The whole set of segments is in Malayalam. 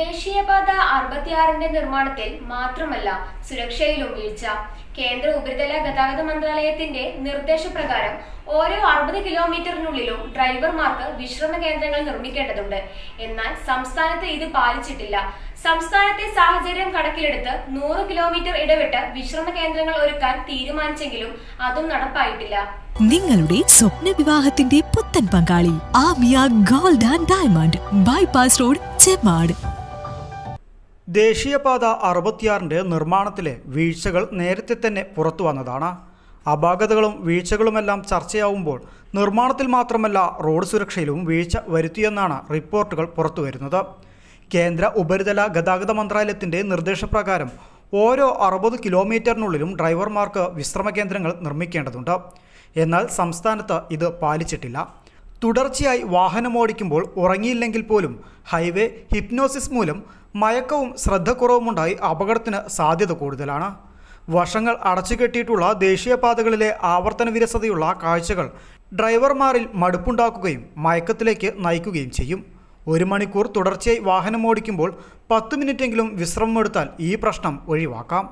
ദേശീയപാത അറുപത്തിയാറിന്റെ നിർമ്മാണത്തിൽ മാത്രമല്ല സുരക്ഷയിലും വീഴ്ച. കേന്ദ്ര ഉപരിതല ഗതാഗത മന്ത്രാലയത്തിന്റെ നിർദ്ദേശപ്രകാരം ഓരോ അറുപത് കിലോമീറ്ററിനുള്ളിലും ഡ്രൈവർമാർക്ക് വിശ്രമ കേന്ദ്രങ്ങൾ നിർമ്മിക്കേണ്ടതുണ്ട്. എന്നാൽ സംസ്ഥാനത്ത് ഇത് പാലിച്ചിട്ടില്ല. സംസ്ഥാനത്തെ സാഹചര്യം കണക്കിലെടുത്ത് നൂറ് കിലോമീറ്റർ ഇടവിട്ട് വിശ്രമ കേന്ദ്രങ്ങൾ ഒരുക്കാൻ തീരുമാനിച്ചെങ്കിലും അതും നടപ്പായിട്ടില്ല. നിങ്ങളുടെ സ്വപ്ന വിവാഹത്തിന്റെ പുത്തൻ പങ്കാളി Amiya gold and diamond. Bypass road Chemmad. ദേശീയപാത അറുപത്തിയാറിന്റെ നിർമ്മാണത്തിലെ വീഴ്ചകൾ നേരത്തെ തന്നെ പുറത്തു വന്നതാണ്. അപാകതകളും വീഴ്ചകളുമെല്ലാം ചർച്ചയാവുമ്പോൾ നിർമ്മാണത്തിൽ മാത്രമല്ല റോഡ് സുരക്ഷയിലും വീഴ്ച വരുത്തിയെന്നാണ് റിപ്പോർട്ടുകൾ പുറത്തുവരുന്നത് കേന്ദ്ര ഉപരിതല ഗതാഗത മന്ത്രാലയത്തിന്റെ നിർദ്ദേശപ്രകാരം ഓരോ അറുപത് കിലോമീറ്ററിനുള്ളിലും ഡ്രൈവർമാർക്ക് വിശ്രമ കേന്ദ്രങ്ങൾ നിർമ്മിക്കേണ്ടതുണ്ട്. എന്നാൽ സംസ്ഥാനത്ത് ഇത് പാലിച്ചിട്ടില്ല. തുടർച്ചയായി വാഹനമോടിക്കുമ്പോൾ ഉറങ്ങിയില്ലെങ്കിൽ പോലും ഹൈവേ ഹിപ്നോസിസ് മൂലം മയക്കവും ശ്രദ്ധക്കുറവുമുണ്ടായി അപകടത്തിന് സാധ്യത കൂടുതലാണ്. വർഷങ്ങൾ അടച്ചുകെട്ടിയിട്ടുള്ള ദേശീയപാതകളിലെ ആവർത്തന വിരസതയുള്ള കാഴ്ചകൾ ഡ്രൈവർമാരിൽ മടുപ്പുണ്ടാക്കുകയും മയക്കത്തിലേക്ക് നയിക്കുകയും ചെയ്യും. ഒരു മണിക്കൂർ തുടർച്ചയായി വാഹനമോടിക്കുമ്പോൾ പത്ത് മിനിറ്റെങ്കിലും വിശ്രമമെടുത്താൽ ഈ പ്രശ്നം ഒഴിവാക്കാം.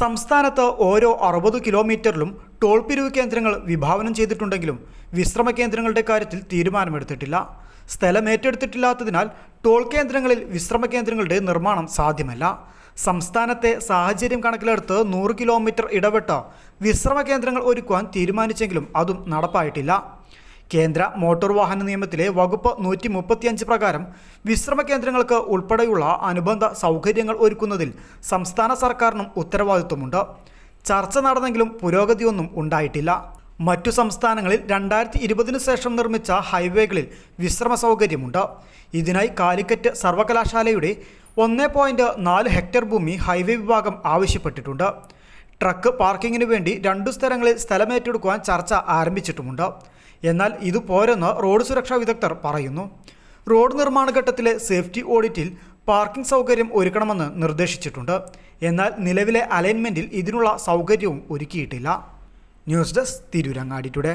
സംസ്ഥാനത്ത് ഓരോ അറുപത് കിലോമീറ്ററിലും ടോൾ പിരിവ് കേന്ദ്രങ്ങൾ വിഭാവനം ചെയ്തിട്ടുണ്ടെങ്കിലും വിശ്രമ കേന്ദ്രങ്ങളുടെ കാര്യത്തിൽ തീരുമാനമെടുത്തിട്ടില്ല. സ്ഥലം ഏറ്റെടുത്തിട്ടില്ലാത്തതിനാൽ ടോൾ കേന്ദ്രങ്ങളിൽ വിശ്രമ കേന്ദ്രങ്ങളുടെ നിർമ്മാണം സാധ്യമല്ല. സംസ്ഥാനത്തെ സാഹചര്യം കണക്കിലെടുത്ത് നൂറ് കിലോമീറ്റർ ഇടവിട്ട് വിശ്രമ കേന്ദ്രങ്ങൾ ഒരുക്കുവാൻ തീരുമാനിച്ചെങ്കിലും അതും നടപ്പായിട്ടില്ല. കേന്ദ്ര മോട്ടോർ വാഹന നിയമത്തിലെ വകുപ്പ് നൂറ്റി മുപ്പത്തിയഞ്ച് പ്രകാരം വിശ്രമ കേന്ദ്രങ്ങൾക്ക് ഉൾപ്പെടെയുള്ള അനുബന്ധ സൗകര്യങ്ങൾ ഒരുക്കുന്നതിൽ സംസ്ഥാന സർക്കാരിനും ഉത്തരവാദിത്വമുണ്ട്. ചർച്ച നടന്നെങ്കിലും പുരോഗതിയൊന്നും ഉണ്ടായിട്ടില്ല. മറ്റു സംസ്ഥാനങ്ങളിൽ രണ്ടായിരത്തി ഇരുപതിനു ശേഷം നിർമ്മിച്ച ഹൈവേകളിൽ വിശ്രമ സൗകര്യമുണ്ട്. ഇതിനായി കാലിക്കറ്റ് സർവകലാശാലയുടെ ഒന്ന് പോയിന്റ് നാല് ഹെക്ടർ ഭൂമി ഹൈവേ വിഭാഗം ആവശ്യപ്പെട്ടിട്ടുണ്ട്. ട്രക്ക് പാർക്കിങ്ങിനു വേണ്ടി രണ്ടു സ്ഥലങ്ങളിൽ സ്ഥലമേറ്റെടുക്കുവാൻ ചർച്ച ആരംഭിച്ചിട്ടുമുണ്ട്. എന്നാൽ ഇത് പോരെന്ന് റോഡ് സുരക്ഷാ വിദഗ്ധർ പറയുന്നു. റോഡ് നിർമ്മാണ ഘട്ടത്തിലെ സേഫ്റ്റി ഓഡിറ്റിൽ പാർക്കിംഗ് സൗകര്യം ഒരുക്കണമെന്ന് നിർദ്ദേശിച്ചിട്ടുണ്ട്. എന്നാൽ നിലവിലെ അലൈൻമെന്റിൽ ഇതിനുള്ള സൗകര്യവും ഒരുക്കിയിട്ടില്ല. News desk Tirurangadi today.